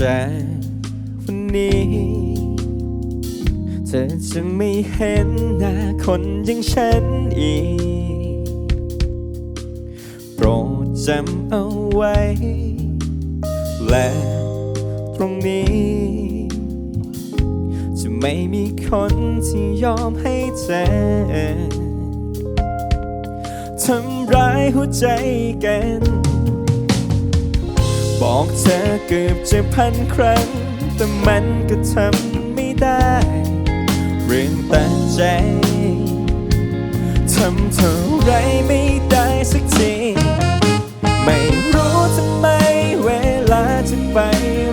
จ วันนี้ เธอจะไม่เห็นหน้าคนอย่างฉันอีก โปรดจำเอาไว้ และตรงนี้ จะไม่มีคนที่ยอมให้เธอทำร้ายหัวใจกัน บอกเธอเกือบจะพันครั้ง แต่มันก็ทำไม่ได้เรื่องตัดใจทำเท่าไรไม่ได้สักที ไม่รู้ทำไมเวลาจะไป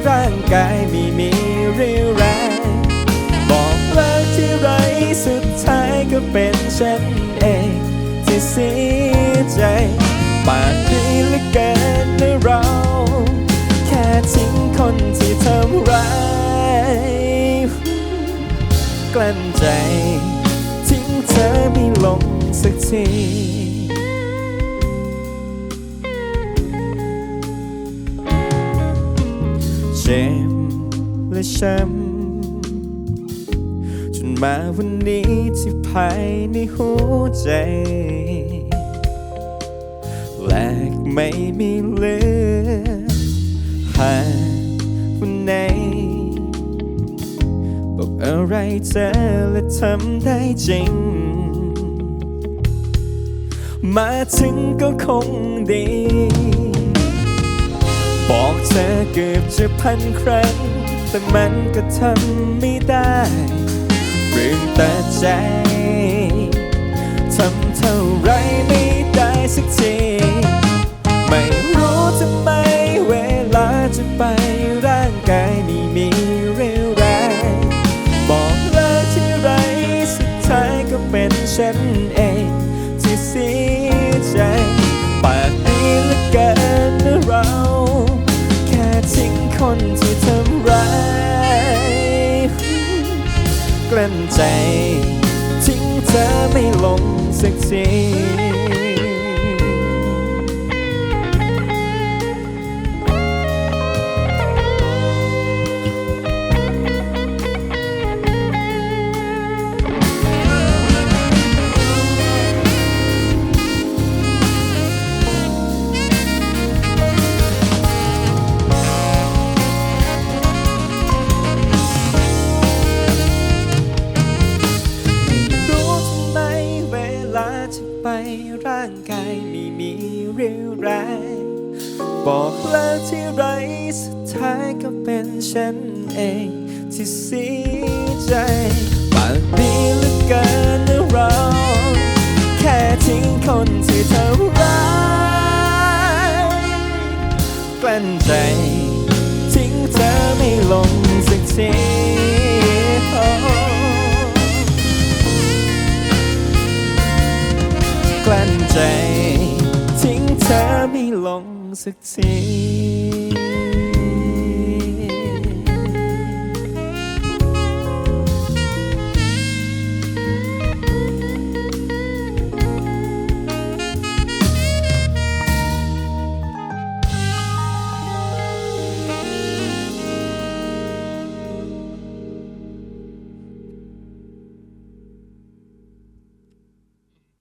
ร่างกายไม่มีเรี่ยวแรงบอกเลิกที่ไรสุดท้ายก็เป็นฉันเอง ที่เสียใจปากดีเลือเกิน กลั้นใจทิ้งเธอไม่ลงสักทีเจ็บและช้ำจนมาวันนี้ที่ภายในหัวใจแหลกไม่มีเหลือหา บอกอะไรเธอและทำได้จริง มาถึงก็คงดี บอกเธอเกือบจะพันครั้ง แต่มันก็ทำไม่ได้เรื่องตัดใจ ทำเท่าไรไม่ได้สักที ใจ ทิ้งเธอไม่ลงสักที ไรสุดท้ายก็เป็นฉันเองที่เสียใจปากดีเหลือเกินนะเรา แค่ทิ้งคนที่เธอรักกลั้นใจ ทิ้งเธอไม่ลงสักทีกลั้นใจ ทิ้งเธอไม่ลงสักที